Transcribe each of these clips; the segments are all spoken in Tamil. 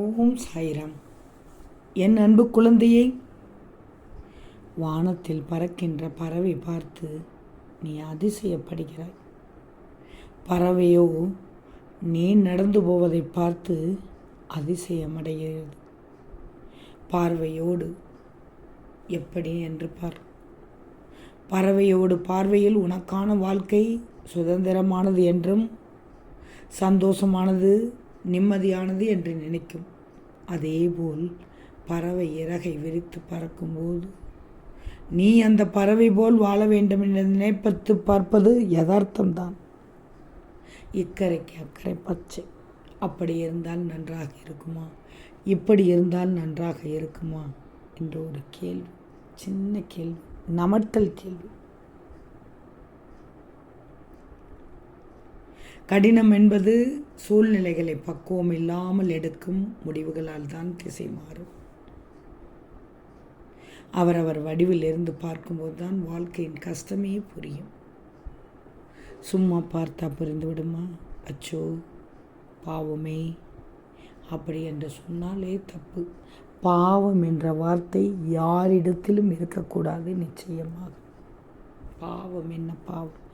ஓம் சாய்ராம். என் அன்பு குழந்தையை வானத்தில் பறக்கின்ற பறவை பார்த்து நீ அதிசயப்படுகிறாய். பறவையோ நீ நடந்து போவதை பார்த்து அதிசயமடைகிறது. பார்வையோடு எப்படி என்று பார். பறவையோடு பார்வையில் உனக்கான வாழ்க்கை சுதந்திரமானது என்றும் சந்தோஷமானது நிம்மதியானது என்று நினைக்கும். அதேபோல் பறவை இறகை விரித்து பறக்கும்போது நீ அந்த பறவை போல் வாழ வேண்டும் என்று நினைப்பத்து பார்ப்பது யதார்த்தம்தான். இக்கரைக்கு அக்கறை பச்சை. அப்படி இருந்தால் நன்றாக இருக்குமா? இப்படி இருந்தால் நன்றாக இருக்குமா? என்ற ஒரு கேள்வி சின்ன கேள்வி நமட்டல் கேள்வி. கடினம் என்பது சூழ்நிலைகளை பக்குவம் இல்லாமல் எடுக்கும் முடிவுகளால் தான் திசை மாறும். அவரவர் வடிவில் இருந்து பார்க்கும்போது தான் வாழ்க்கையின் கஷ்டமே புரியும். சும்மா பார்த்தா புரிந்து விடுமா? அச்சோ பாவமே. அப்படி என்று சொன்னாலே தப்பு. பாவம் என்ற வார்த்தை யாரிடத்திலும் இருக்கக்கூடாது நிச்சயமாக. பாவம் என்ன பாவம்?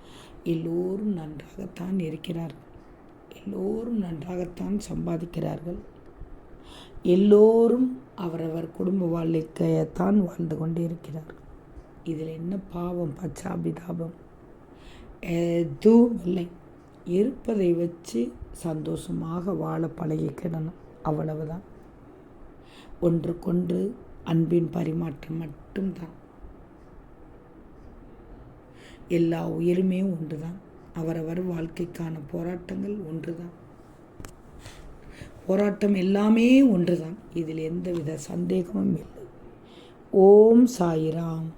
எல்லோரும் நன்றாகத்தான் இருக்கிறார்கள். எல்லோரும் நன்றாகத்தான் சம்பாதிக்கிறார்கள். எல்லோரும் அவரவர் குடும்ப வாழ்க்கையத்தான் வாழ்ந்து கொண்டே இருக்கிறார்கள் இதில் என்ன பாவம்? பச்சாபிதாபம் எதுவும் இல்லை. இருப்பதை வச்சு சந்தோஷமாக வாழ பழகிக்கிடணும் அவ்வளவுதான். ஒன்றுக்கொன்று அன்பின் பரிமாற்றம் மட்டும்தான். எல்லா உயிருமே ஒன்று தான் அவரவர் வாழ்க்கைக்கான போராட்டங்கள் ஒன்று தான் போராட்டம் எல்லாமே ஒன்று தான் இதில் எந்தவித சந்தேகமும் இல்லை. ஓம் சாயிராம்.